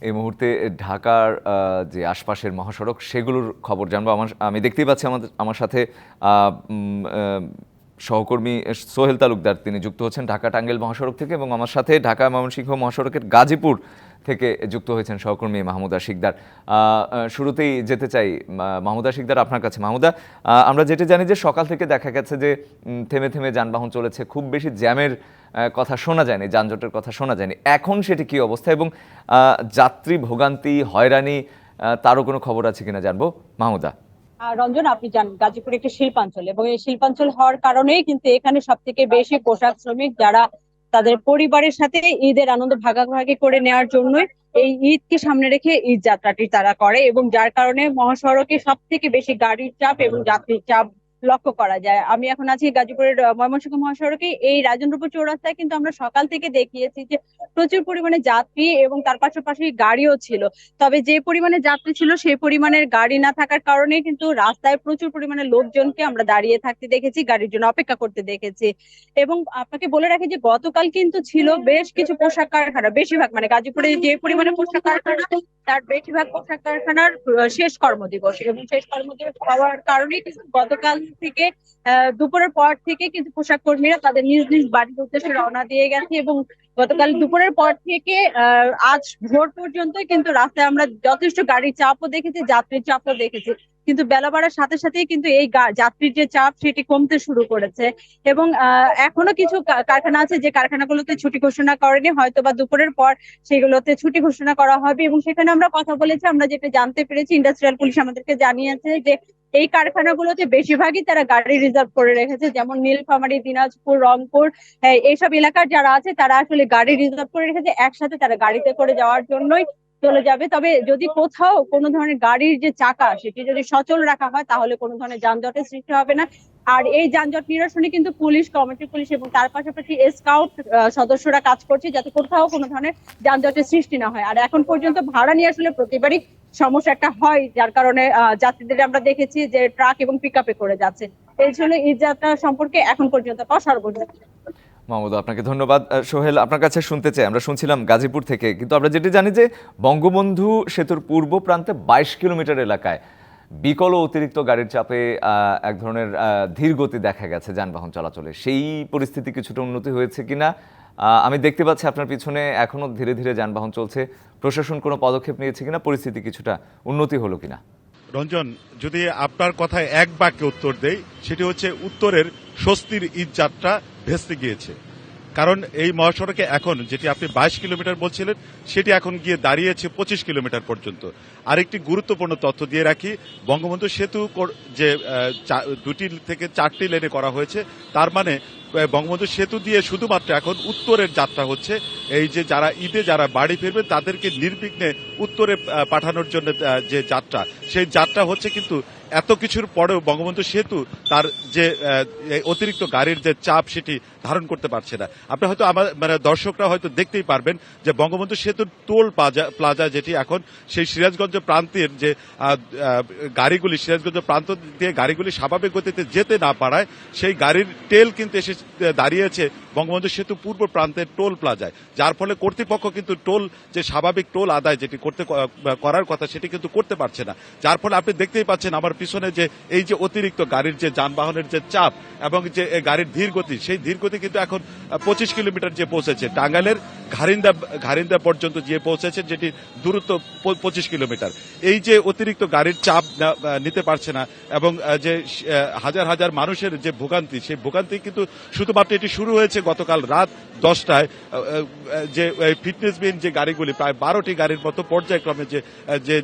এই মুহূর্তে ঢাকার যে আশপাশের মহাসড়ক, সেগুলোর খবর জানব। আমার, আমি দেখতেই পাচ্ছি আমাদের, আমার সাথে সহকর্মী সোহেল তালুকদার, তিনি যুক্ত হচ্ছেন ঢাকা টাঙ্গেল মহাসড়ক থেকে এবং আমার সাথে ঢাকা ময়মনসিংহ মহাসড়কের গাজীপুর থেকে যুক্ত হয়েছেন সহকর্মী মাহমুদা শিকদার। শুরুতেই যেতে চাই মাহমুদা শিকদার আপনার কাছে। মাহমুদা আমরা যেটা জানি যে সকাল থেকে দেখা গেছে যে থেমে থেমে যানবাহন চলেছে, খুব বেশি জ্যামের কথা শোনা যায়নি, যানজটের কথা শোনা যায়নি। এখন সেটি কি অবস্থা এবং যাত্রী ভোগান্তি, হয়রানি তারও কোনো খবর আছে কিনা জানব? মাহমুদা। রঞ্জন, আপনি জান, গাজীপুর একটি শিল্পাঞ্চল এবং এই শিল্পাঞ্চল হওয়ার কারণেই কিন্তু এখানে সব থেকে বেশি পোশাক শ্রমিক যারা তাদের পরিবারের সাথে ঈদের আনন্দ ভাগাভাগি করে নেওয়ার জন্যই এই ঈদকে সামনে রেখে ঈদ যাত্রাটি তারা করে এবং যার কারণে মহাসড়কে সব থেকে বেশি গাড়ির চাপ এবং যাত্রীর চাপ লক্ষ্য করা যায়। আমি এখন আছি গাজীপুরের ময়মনসিংহ মহাসড়কে এই রাজেন্দ্রপুর চৌরাস্তায় কিন্তু আমরা সকাল থেকে দেখিয়েছি যে প্রচুর পরিমাণে যাত্রী এবং তার পাশাপাশি গাড়িও ছিল। তবে যে পরিমাণে যাত্রী ছিল সেই পরিমাণের গাড়ি না থাকার কারণে কিন্তু রাস্তায় প্রচুর পরিমাণে লোকজনকে আমরা দাঁড়িয়ে থাকতে দেখেছি, গাড়ির জন্য অপেক্ষা করতে দেখেছি। এবং আপনাকে বলে রাখি যে গতকাল কিন্তু ছিল বেশ কিছু পোশাক কারখানা। বেশিরভাগ মানে গাজীপুরে যে পরিমাণে পোশাক কারখানা, তার বেশিরভাগ পোশাক কারখানার শেষ কর্মদিবস। এবং শেষ কর্মদিবস হওয়ার কারণে কিন্তু গতকাল থেকে দুপুরের পর থেকে কিন্তু পোশাক কর্মীরা তাদের নিজ নিজ বাড়ির উদ্দেশ্যে রওনা দিয়ে গেছে এবং গতকাল দুপুরের পর থেকে আজ ভোর পর্যন্তই কিন্তু রাস্তায় আমরা যথেষ্ট গাড়ির চাপও দেখেছি, যাত্রীর চাপও দেখেছি। কিন্তু বেলা বাড়ার সাথে সাথেই কিন্তু এই যাত্রীর যে চাপ সেটি কমতে শুরু করেছে। এবং এখনও কিছু কারখানা আছে যে কারখানাগুলোতে ছুটি ঘোষণা করেনি হয়তো বা দুপুরের পর সেগুলোতে ছুটি ঘোষণা করা হবে এবং সেখানে আমরা কথা বলেছি, আমরা যেটা জানতে পেরেছি ইন্ডাস্ট্রিয়াল পুলিশ আমাদেরকে জানিয়েছে যে এই কারখানাগুলোতে বেশিরভাগই তারা গাড়ি রিজার্ভ করে রেখেছে, যেমন নীলফামারী, দিনাজপুর, রংপুর এইসব এলাকার যারা আছে তারা আসলে গাড়ি রিজার্ভ করে রেখেছে, একসাথে তারা গাড়িতে করে যাওয়ার জন্যই চলে যাবে। তবে যদি কোথাও কোনো ধরনের গাড়ির যে চাকা, সেটি যদি সচল রাখা হয়, তাহলে কোনো ধরনের যানজটের সৃষ্টি হবে না। আর এই যানজট নিরসনে কিন্তু পুলিশ কমিটি পুলিশ এবং তার পাশাপাশি স্কাউট সদস্যরা কাজ করছে যাতে কোথাও কোনো ধরনের যানজটের সৃষ্টি না হয়। আর এখন পর্যন্ত ভাড়া নিয়ে আসলে প্রতিবারই সমস্যা একটা হয়, যার কারণে যাত্রীদের আমরা দেখেছি যে ট্রাক এবং পিক করে যাচ্ছে। এই জন্য ঈদ যাত্রা সম্পর্কে এখন পর্যন্ত পাওয়া সর্বশেষ। মাহমুদ, আপনাকে ধন্যবাদ। সোহেল, আপনার কাছে শুনতে চাই। আমরা শুনছিলাম গাজীপুর থেকে, কিন্তু আমরা যেটি জানি যে বঙ্গবন্ধু সেতুর পূর্ব প্রান্তে বাইশ কিলোমিটার এলাকায় বিকল অতিরিক্ত গাড়ির চাপে এক ধরনের ধীর গতি দেখা গেছে যানবাহন চলাচলে। সেই পরিস্থিতি কিছুটা উন্নতি হয়েছে কিনা আমি দেখতে পাচ্ছি আপনার পিছনে এখনও ধীরে ধীরে যানবাহন চলছে। প্রশাসন কোনো পদক্ষেপ নিয়েছে কিনা, পরিস্থিতি কিছুটা উন্নতি হলো কিনা? রঞ্জন, যদি আপনার কথায় এক বাক্যে উত্তর দেই, সেটি হচ্ছে উত্তরের স্বস্তির ঈদ যাত্রা ভেস্তে গিয়েছে। কারণ এই মহাসড়কে এখন, যেটি আপনি বাইশ কিলোমিটার বলছিলেন, সেটি এখন গিয়ে দাঁড়িয়েছে পঁচিশ কিলোমিটার পর্যন্ত। আরেকটি গুরুত্বপূর্ণ তথ্য দিয়ে রাখি, বঙ্গবন্ধু সেতু যে দুটি থেকে চারটি লেনে করা হয়েছে, তার মানে বঙ্গবন্ধু সেতু দিয়ে শুধুমাত্র এখন উত্তরের যাত্রা হচ্ছে। এই যে যারা ঈদে যারা বাড়ি ফিরবে, তাদেরকে নির্বিঘ্নে উত্তরে পাঠানোর জন্য যে যাত্রা, সেই যাত্রা হচ্ছে কিন্তু এত কিছুর পরেও বঙ্গবন্ধু সেতু তার যে অতিরিক্ত গাড়ির যে চাপ সেটি ধারণ করতে পারছে না। আপনি হয়তো আমার মানে দর্শকরা হয়তো দেখতেই পারবেন যে বঙ্গবন্ধু সেতুর টোল প্লাজা প্লাজা যেটি এখন, সেই সিরাজগঞ্জ প্রান্তের যে গাড়িগুলি, সিরাজগঞ্জ প্রান্ত দিয়ে গাড়িগুলি স্বাভাবিক গতিতে যেতে না পারায় সেই গাড়ির তেল কিন্তু এসে দাঁড়িয়েছে বঙ্গবন্ধু সেতু পূর্ব প্রান্তের টোল প্লাজায়। যার ফলে কর্তৃপক্ষ কিন্তু টোল, যে স্বাভাবিক টোল আদায় যেটি করতে করার কথা সেটি কিন্তু করতে পারছে না। যার ফলে আপনি দেখতেই পাচ্ছেন আমার পিছনে যে এই যে অতিরিক্ত গাড়ির যে যানবাহনের যে চাপ এবং যে গাড়ির ধীর গতি, সেই ধীর গতি কিন্তু এখন পঁচিশ কিলোমিটার যে পৌঁছেছে। টাঙ্গাইলের ঘারিন্দা ঘারিন্দা পর্যন্ত গিয়ে পৌঁছেছে যেটি দূরত্ব পঁচিশ কিলোমিটার। এই যে অতিরিক্ত গাড়ির চাপ নিতে পারছে না এবং যে হাজার হাজার মানুষের যে ভোগান্তি, সেই ভোগান্তি কিন্তু শুধুমাত্র এটি শুরু হয়েছে গতকাল রাত দশটায় যে ফিটনেস যে ফিটনেসবিহীন যে গাড়িগুলি, প্রায় বারোটি গাড়ির মতো পর্যায়ক্রমে যে যে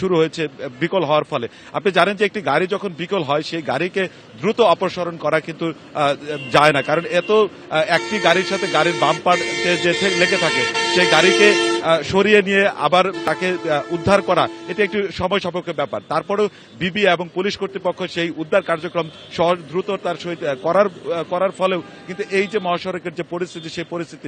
শুরু হয়েছে বিকল হওয়ার ফলে। আপনি জানেন যে একটি গাড়ি যখন বিকল হয়, সেই গাড়িকে দ্রুত অপসারণ করা কিন্তু যায় না। কারণ এত একটি গাড়ির সাথে গাড়ির বাম্পার যে লেগে থাকে সেই গাড়িকে সরিয়ে নিয়ে আবার তাকে উদ্ধার করা, এটি একটি সময় সাপেক্ষ ব্যাপার। তারপরেও বিবি এবং পুলিশ কর্তৃপক্ষ সেই উদ্ধার কার্যক্রম সহজ দ্রুততার সহিত করার করার ফলেও কিন্তু এই যে মহাসড়কের যে পরিস্থিতি, সেই পরিস্থিতি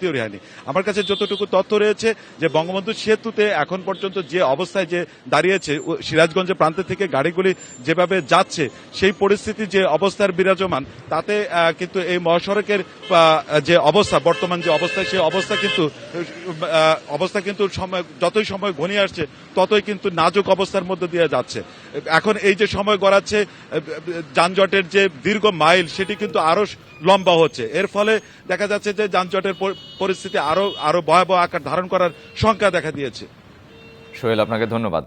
তৈরি হয়নি। আমার কাছে যতটুকু তথ্য রয়েছে যে বঙ্গবন্ধু সেতুতে এখন পর্যন্ত যে অবস্থায় যে দাঁড়িয়েছে, ও সিরাজগঞ্জ প্রান্ত থেকে গাড়িগুলি যেভাবে যাচ্ছে, সেই পরিস্থিতি যে অবস্থার বিরাজমান, তাতে কিন্তু এই মহাসড়কের যে অবস্থা, বর্তমান যে অবস্থা, সেই অবস্থা কিন্তু অবস্থা কিন্তু সময় যতই সময় ঘনিয়ে আসছে, ততই কিন্তু নাজুক অবস্থার মধ্যে দিয়ে যাচ্ছে। এখন এই যে সময় গড়াচ্ছে যানজটের যে দীর্ঘ মাইল, সেটি কিন্তু আরও লম্বা হচ্ছে। এর ফলে দেখা যাচ্ছে যে যানজটের পরিস্থিতি আরও আরও ভয়াবহ আকার ধারণ করার সংখ্যা দেখা দিয়েছে। সোহেল, আপনাকে ধন্যবাদ।